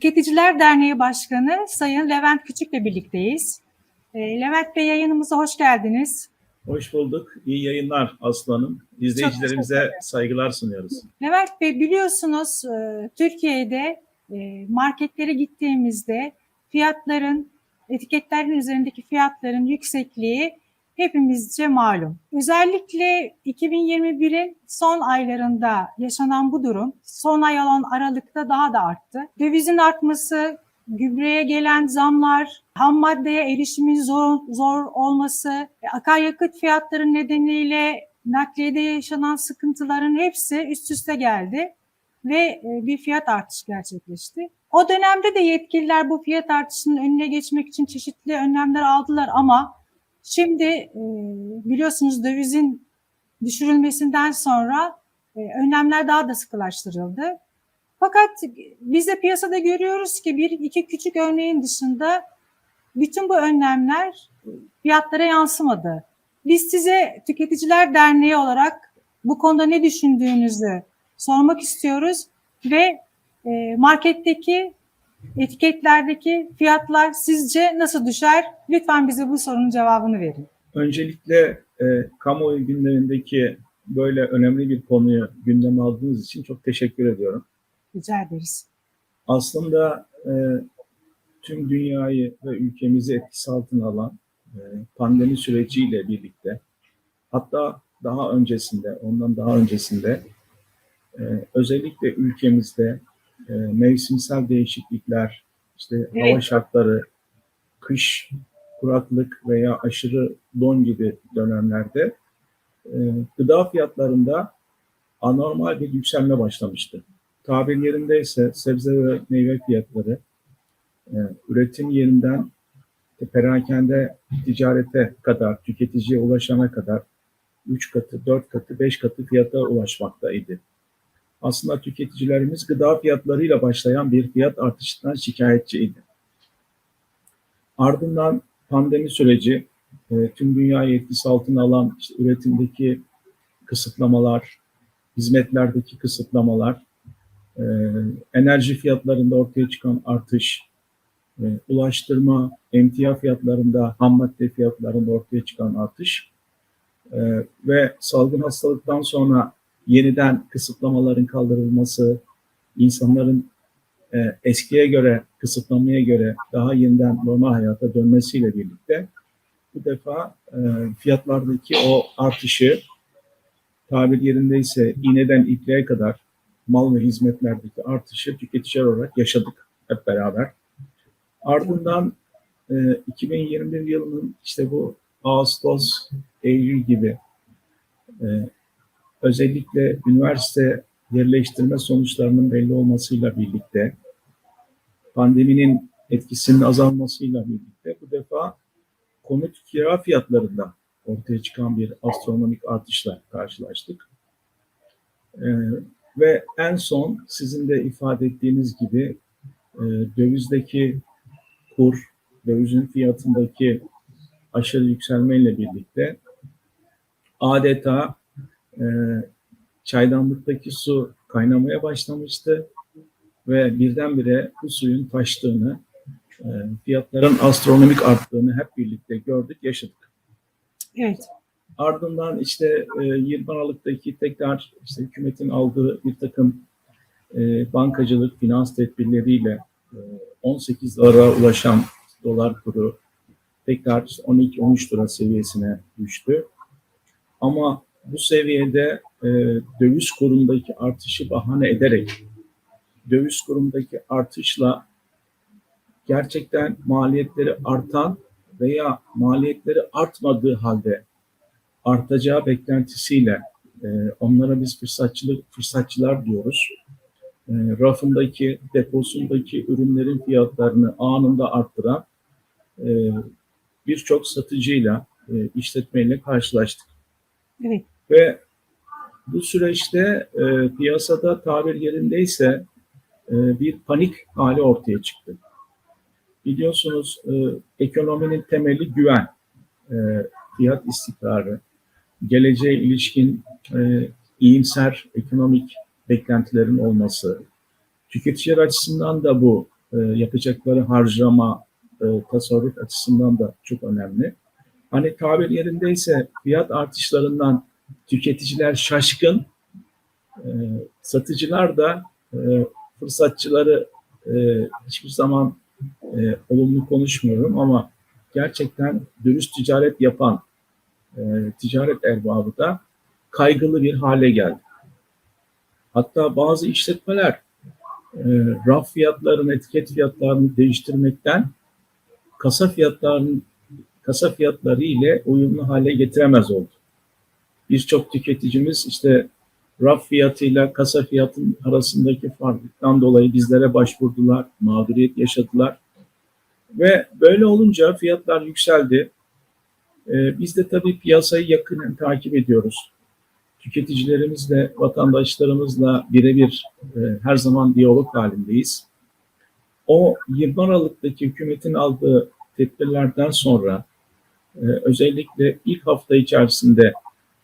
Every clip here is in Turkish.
Tüketiciler Derneği Başkanı Sayın Levent Küçük'le birlikteyiz. Ee, Levent Bey yayınımıza hoş geldiniz. Hoş bulduk. İyi yayınlar Aslanım. İzleyicilerimize saygılar sunuyoruz. Levent Bey biliyorsunuz e, Türkiye'de e, marketlere gittiğimizde fiyatların, etiketlerin üzerindeki fiyatların yüksekliği hepimizce malum. Özellikle 2021'in son aylarında yaşanan bu durum son ay olan Aralık'ta daha da arttı. Dövizin artması, gübreye gelen zamlar, ham maddeye erişimin zor, zor olması, akaryakıt fiyatları nedeniyle nakliyede yaşanan sıkıntıların hepsi üst üste geldi ve e, bir fiyat artışı gerçekleşti. O dönemde de yetkililer bu fiyat artışının önüne geçmek için çeşitli önlemler aldılar ama şimdi e, biliyorsunuz dövizin düşürülmesinden sonra e, önlemler daha da sıkılaştırıldı. Fakat biz de piyasada görüyoruz ki bir iki küçük örneğin dışında bütün bu önlemler fiyatlara yansımadı. Biz size Tüketiciler Derneği olarak bu konuda ne düşündüğünüzü sormak istiyoruz ve e, marketteki etiketlerdeki fiyatlar sizce nasıl düşer? Lütfen bize bu sorunun cevabını verin. Öncelikle e, kamuoyu gündemindeki böyle önemli bir konuyu gündeme aldığınız için çok teşekkür ediyorum. Rica ederiz. Aslında e, tüm dünyayı ve ülkemizi etkisi altına alan e, pandemi süreciyle birlikte hatta daha öncesinde, ondan daha öncesinde e, özellikle ülkemizde e, mevsimsel değişiklikler, işte hava Evet. şartları, kış, kuraklık veya aşırı don gibi dönemlerde e, gıda fiyatlarında anormal bir yükselme başlamıştı. Tabir yerindeyse sebze ve meyve fiyatları e, üretim yerinden perakende ticarete kadar, tüketiciye ulaşana kadar 3 katı, 4 katı, 5 katı fiyata ulaşmaktaydı. Aslında tüketicilerimiz gıda fiyatlarıyla başlayan bir fiyat artışından şikayetçiydi. Ardından pandemi süreci e, tüm dünyayı etkisi altına alan işte üretimdeki kısıtlamalar, hizmetlerdeki kısıtlamalar, e, enerji fiyatlarında ortaya çıkan artış, e, ulaştırma, emtia fiyatlarında, ham madde fiyatlarında ortaya çıkan artış ve salgın hastalıktan sonra yeniden kısıtlamaların kaldırılması, insanların e, eskiye göre, kısıtlamaya göre daha yeniden normal hayata dönmesiyle birlikte bu defa e, fiyatlardaki o artışı tabir yerindeyse iğneden ipliğe kadar mal ve hizmetlerdeki artışı tüketiciler olarak yaşadık hep beraber. Ardından e, 2021 yılının işte bu Ağustos, Eylül gibi e, özellikle üniversite yerleştirme sonuçlarının belli olmasıyla birlikte pandeminin etkisinin azalmasıyla birlikte bu defa konut kira fiyatlarında ortaya çıkan bir astronomik artışla karşılaştık. Ee, ve en son sizin de ifade ettiğiniz gibi e, dövizdeki kur, dövizin fiyatındaki aşırı yükselmeyle birlikte adeta e, çaydanlıktaki su kaynamaya başlamıştı ve birdenbire bu suyun taştığını, e, fiyatların astronomik arttığını hep birlikte gördük, yaşadık. Evet. Ardından işte e, 20 Aralık'taki tekrar işte hükümetin aldığı bir takım e, bankacılık, finans tedbirleriyle e, 18 dolara ulaşan dolar kuru tekrar 12-13 lira seviyesine düştü. Ama bu seviyede e, döviz kurundaki artışı bahane ederek döviz kurundaki artışla gerçekten maliyetleri artan veya maliyetleri artmadığı halde artacağı beklentisiyle e, onlara biz fırsatçılık fırsatçılar diyoruz. E, rafındaki, deposundaki ürünlerin fiyatlarını anında arttıran e, birçok satıcıyla, e, işletmeyle karşılaştık. Evet. Ve bu süreçte e, piyasada tabir yerindeyse e, bir panik hali ortaya çıktı. Biliyorsunuz e, ekonominin temeli güven, e, fiyat istikrarı, geleceğe ilişkin e, iyimser ekonomik beklentilerin olması, tüketiciler açısından da bu e, yapacakları harcama, e, tasarruf açısından da çok önemli. Hani tabir yerindeyse fiyat artışlarından tüketiciler şaşkın, e, satıcılar da e, fırsatçıları e, hiçbir zaman e, olumlu konuşmuyorum ama gerçekten dürüst ticaret yapan ticaret erbabı da kaygılı bir hale geldi. Hatta bazı işletmeler raf fiyatlarını, etiket fiyatlarını değiştirmekten kasa fiyatlarının kasa fiyatları ile uyumlu hale getiremez oldu. Birçok tüketicimiz işte raf fiyatıyla kasa fiyatının arasındaki farktan dolayı bizlere başvurdular, mağduriyet yaşadılar. Ve böyle olunca fiyatlar yükseldi. Ee, biz de tabii piyasayı yakından takip ediyoruz. Tüketicilerimizle, vatandaşlarımızla birebir e, her zaman diyalog halindeyiz. O 20 Aralık'taki hükümetin aldığı tedbirlerden sonra e, özellikle ilk hafta içerisinde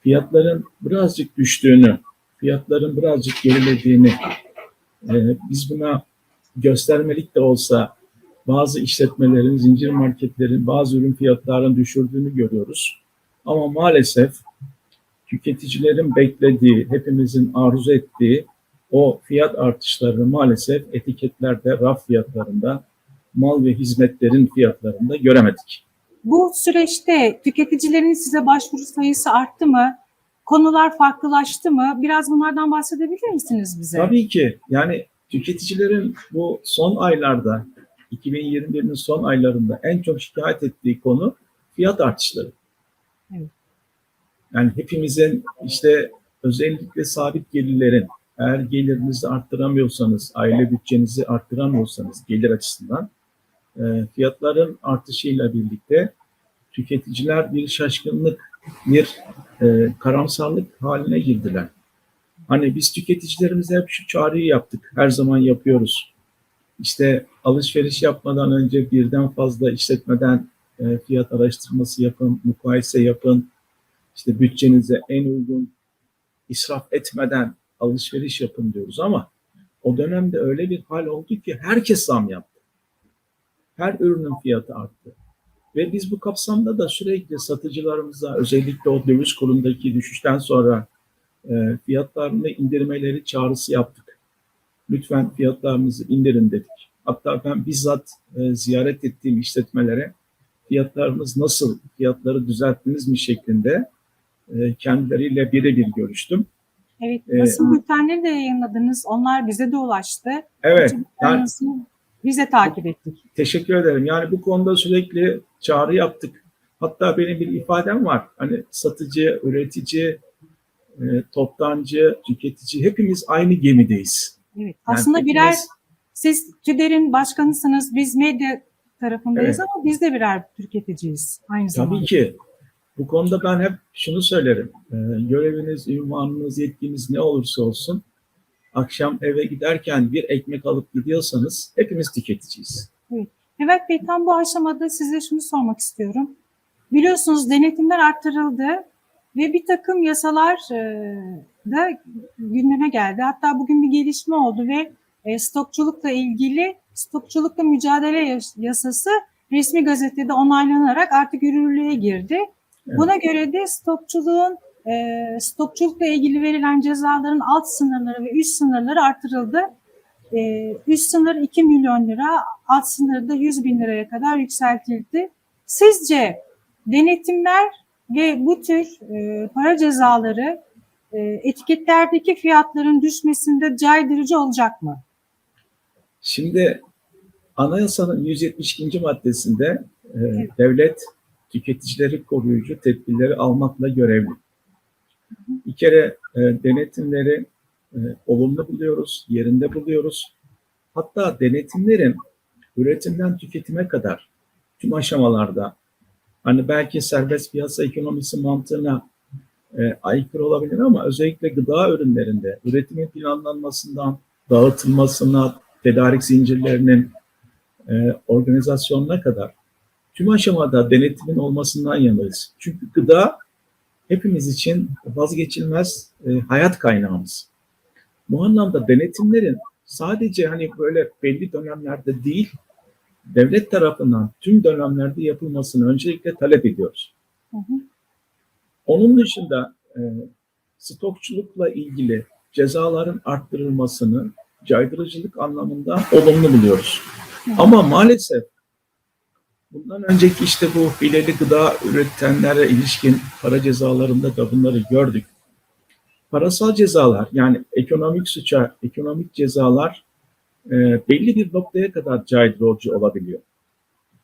fiyatların birazcık düştüğünü, fiyatların birazcık gerilediğini e, biz buna göstermelik de olsa bazı işletmelerin, zincir marketlerin bazı ürün fiyatlarını düşürdüğünü görüyoruz. Ama maalesef tüketicilerin beklediği, hepimizin arzu ettiği o fiyat artışlarını maalesef etiketlerde, raf fiyatlarında, mal ve hizmetlerin fiyatlarında göremedik. Bu süreçte tüketicilerin size başvuru sayısı arttı mı? Konular farklılaştı mı? Biraz bunlardan bahsedebilir misiniz bize? Tabii ki. Yani tüketicilerin bu son aylarda, 2021'in son aylarında en çok şikayet ettiği konu fiyat artışları. Evet. Yani hepimizin işte özellikle sabit gelirlerin eğer gelirinizi arttıramıyorsanız, aile bütçenizi arttıramıyorsanız gelir açısından fiyatların artışıyla birlikte tüketiciler bir şaşkınlık, bir e, karamsarlık haline girdiler. Hani biz tüketicilerimize hep şu çağrıyı yaptık, her zaman yapıyoruz. İşte alışveriş yapmadan önce birden fazla işletmeden e, fiyat araştırması yapın, mukayese yapın. İşte bütçenize en uygun israf etmeden alışveriş yapın diyoruz ama o dönemde öyle bir hal oldu ki herkes zam yaptı. Her ürünün fiyatı arttı. Ve biz bu kapsamda da sürekli satıcılarımıza özellikle o döviz kurundaki düşüşten sonra e, fiyatlarını indirmeleri çağrısı yaptık. Lütfen fiyatlarınızı indirin dedik. Hatta ben bizzat e, ziyaret ettiğim işletmelere fiyatlarınız nasıl, fiyatları düzelttiniz mi şeklinde e, kendileriyle birebir görüştüm. Evet, Ee, basın bültenleri de yayınladınız. Onlar bize de ulaştı. Evet, yani Biz de takip ettik. teşekkür ederim. Yani bu konuda sürekli çağrı yaptık. Hatta benim bir ifadem var. Hani satıcı, üretici, e, toptancı, tüketici hepimiz aynı gemideyiz. Evet. Yani Aslında hepimiz- birer siz TÜDER'in başkanısınız. Biz medya tarafındayız Evet. ama biz de birer tüketiciyiz aynı zamanda. Tabii ki. Bu konuda ben hep şunu söylerim. Ee, göreviniz, ünvanınız, yetkiniz ne olursa olsun akşam eve giderken bir ekmek alıp gidiyorsanız hepimiz tüketiciyiz. Evet Bey tam bu aşamada size şunu sormak istiyorum. Biliyorsunuz denetimler arttırıldı ve bir takım yasalar e, da gündeme geldi. Hatta bugün bir gelişme oldu ve e, stokçulukla ilgili stokçulukla mücadele yas- yasası resmi gazetede onaylanarak artık yürürlüğe girdi. Evet. Buna göre de stokçuluğun e, stokçulukla ilgili verilen cezaların alt sınırları ve üst sınırları artırıldı. E, üst sınır 2 milyon lira, alt sınır da 100 bin liraya kadar yükseltildi. Sizce denetimler ve bu tür e, para cezaları e, etiketlerdeki fiyatların düşmesinde caydırıcı olacak mı? Şimdi anayasanın 172. maddesinde e, devlet tüketicileri koruyucu tedbirleri almakla görevli. Bir kere e, denetimleri e, olumlu buluyoruz, yerinde buluyoruz. Hatta denetimlerin üretimden tüketime kadar tüm aşamalarda hani belki serbest piyasa ekonomisi mantığına e, aykırı olabilir ama özellikle gıda ürünlerinde üretimin planlanmasından dağıtılmasına, tedarik zincirlerinin e, organizasyonuna kadar tüm aşamada denetimin olmasından yanayız. Çünkü gıda hepimiz için vazgeçilmez e, hayat kaynağımız. Bu anlamda denetimlerin sadece hani böyle belli dönemlerde değil, devlet tarafından tüm dönemlerde yapılmasını öncelikle talep ediyoruz. Hı hı. Onun dışında e, stokçulukla ilgili cezaların arttırılmasını caydırıcılık anlamında olumlu buluyoruz. Hı. Ama maalesef bundan önceki işte bu hileli gıda üretenlere ilişkin para cezalarında da bunları gördük. Parasal cezalar yani ekonomik suça, ekonomik cezalar e, belli bir noktaya kadar caydırıcı olabiliyor.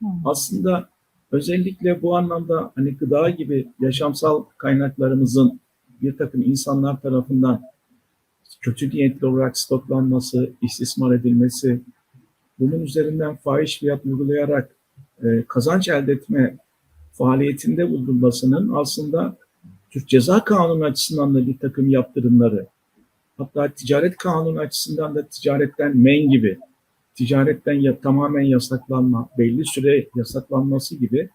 Hı. Aslında özellikle bu anlamda hani gıda gibi yaşamsal kaynaklarımızın bir takım insanlar tarafından kötü niyetli olarak stoklanması, istismar edilmesi, bunun üzerinden fahiş fiyat uygulayarak e, kazanç elde etme faaliyetinde bulunmasının aslında Türk Ceza Kanunu açısından da bir takım yaptırımları, hatta ticaret kanunu açısından da ticaretten men gibi, ticaretten ya, tamamen yasaklanma, belli süre yasaklanması gibi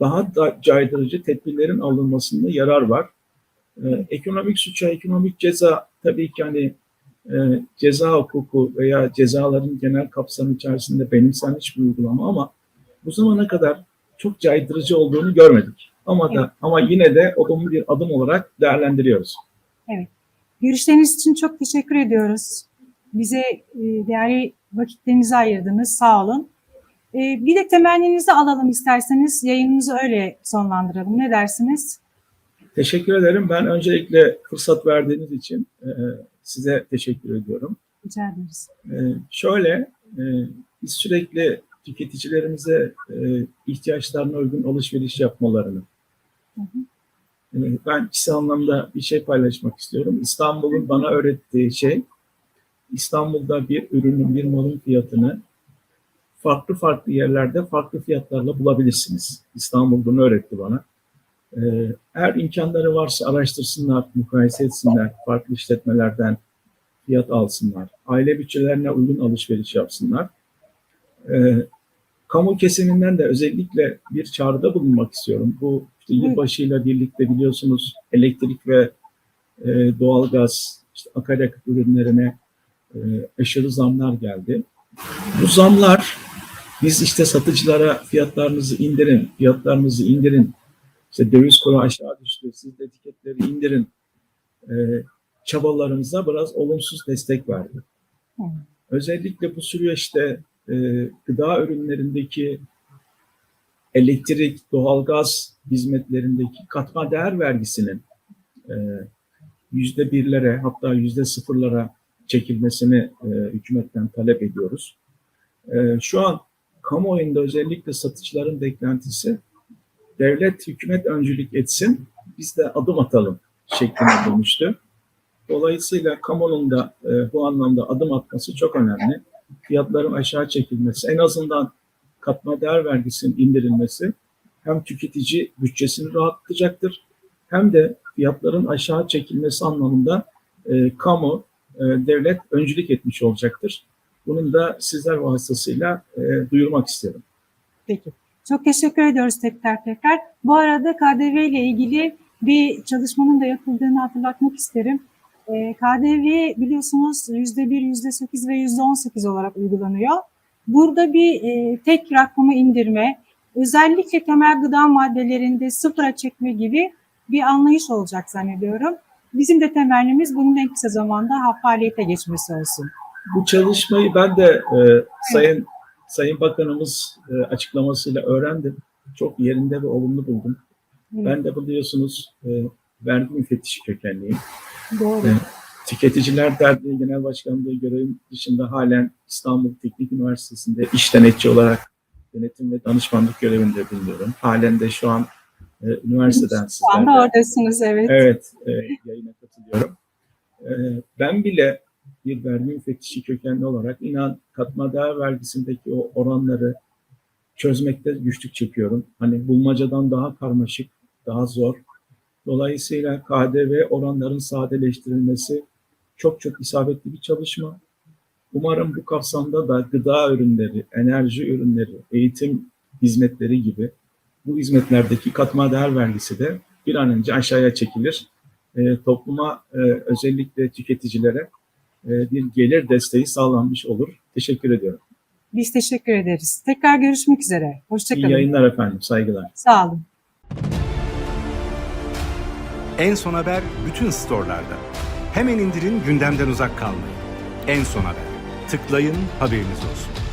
daha da caydırıcı tedbirlerin alınmasında yarar var. Ee, ekonomik suça, ekonomik ceza tabii ki hani e, ceza hukuku veya cezaların genel kapsamı içerisinde benimsenmiş bir uygulama ama bu zamana kadar çok caydırıcı olduğunu görmedik. Ama da ama yine de olumlu bir adım olarak değerlendiriyoruz. Görüşleriniz için çok teşekkür ediyoruz. Bize e, değerli vakitlerinizi ayırdınız. Sağ olun. E, Bir de temenninizi alalım isterseniz. Yayınımızı öyle sonlandıralım. Ne dersiniz? Teşekkür ederim. Ben öncelikle fırsat verdiğiniz için e, size teşekkür ediyorum. Rica ederiz. Şöyle, biz sürekli tüketicilerimize e, ihtiyaçlarına uygun alışveriş yapmalarını, Hı hı. e, ben kişisel anlamda bir şey paylaşmak istiyorum. İstanbul'un bana öğrettiği şey, İstanbul'da bir ürünün, bir malın fiyatını farklı farklı yerlerde farklı fiyatlarla bulabilirsiniz. İstanbul bunu öğretti bana. Ee, eğer imkanları varsa araştırsınlar, mukayese etsinler, farklı işletmelerden fiyat alsınlar, aile bütçelerine uygun alışveriş yapsınlar. Ee, kamu kesiminden de özellikle bir çağrıda bulunmak istiyorum. Bu işte yılbaşıyla birlikte biliyorsunuz elektrik ve e, doğalgaz, işte akaryakıt ürünlerine e, aşırı zamlar geldi. Bu zamlar biz işte satıcılara fiyatlarınızı indirin, fiyatlarınızı indirin, işte döviz kuru aşağı düştü, siz de etiketleri indirin e, çabalarımıza biraz olumsuz destek verdi. Özellikle bu süreçte e, gıda ürünlerindeki elektrik, doğalgaz hizmetlerindeki katma değer vergisinin e, yüzde birlere hatta yüzde sıfırlara çekilmesini e, hükümetten talep ediyoruz. E, şu an kamuoyunda özellikle satıcıların beklentisi devlet hükümet öncülük etsin, biz de adım atalım şeklinde dönüştü. Dolayısıyla kamunun da bu anlamda adım atması çok önemli. Fiyatların aşağı çekilmesi, en azından katma değer vergisinin indirilmesi hem tüketici bütçesini rahatlatacaktır hem de fiyatların aşağı çekilmesi anlamında e, kamu, e, devlet öncülük etmiş olacaktır. Bunun da sizler vasıtasıyla e, duyurmak isterim. Peki. Çok teşekkür ediyoruz tekrar tekrar. Bu arada KDV ile ilgili bir çalışmanın da yapıldığını hatırlatmak isterim. Ee, KDV biliyorsunuz %1, %8 ve %18 olarak uygulanıyor. Burada bir e, tek rakamı indirme, özellikle temel gıda maddelerinde sıfıra çekme gibi bir anlayış olacak zannediyorum. Bizim de temennimiz bunun en kısa zamanda faaliyete geçmesi olsun. Bu çalışmayı ben de e, Sayın Sayın Bakanımız e, açıklamasıyla öğrendim. Çok yerinde ve olumlu buldum. Evet, Ben de biliyorsunuz e, vergi müfettişi kökenliyim. Doğru. Evet. Tüketiciler Derneği Genel Başkanlığı görevim dışında halen İstanbul Teknik Üniversitesi'nde iş denetçi olarak yönetim ve danışmanlık görevinde bulunuyorum. Halen de şu an e, üniversiteden Şu anda sizlerle oradasınız evet. Evet, e, yayına katılıyorum. E, ben bile bir vergi müfettişi kökenli olarak inan katma değer vergisindeki o oranları çözmekte güçlük çekiyorum. Hani bulmacadan daha karmaşık, daha zor. Dolayısıyla KDV oranların sadeleştirilmesi çok çok isabetli bir çalışma. Umarım bu kapsamda da gıda ürünleri, enerji ürünleri, eğitim hizmetleri gibi bu hizmetlerdeki katma değer vergisi de bir an önce aşağıya çekilir. E, topluma e, özellikle tüketicilere e, bir gelir desteği sağlanmış olur. Teşekkür ediyorum. Biz teşekkür ederiz. Tekrar görüşmek üzere. İyi Hoşçakalın. yayınlar efendim. Saygılar. Sağ olun. En Son Haber bütün storelarda. Hemen indirin gündemden uzak kalmayın. En Son Haber. Tıklayın haberiniz olsun.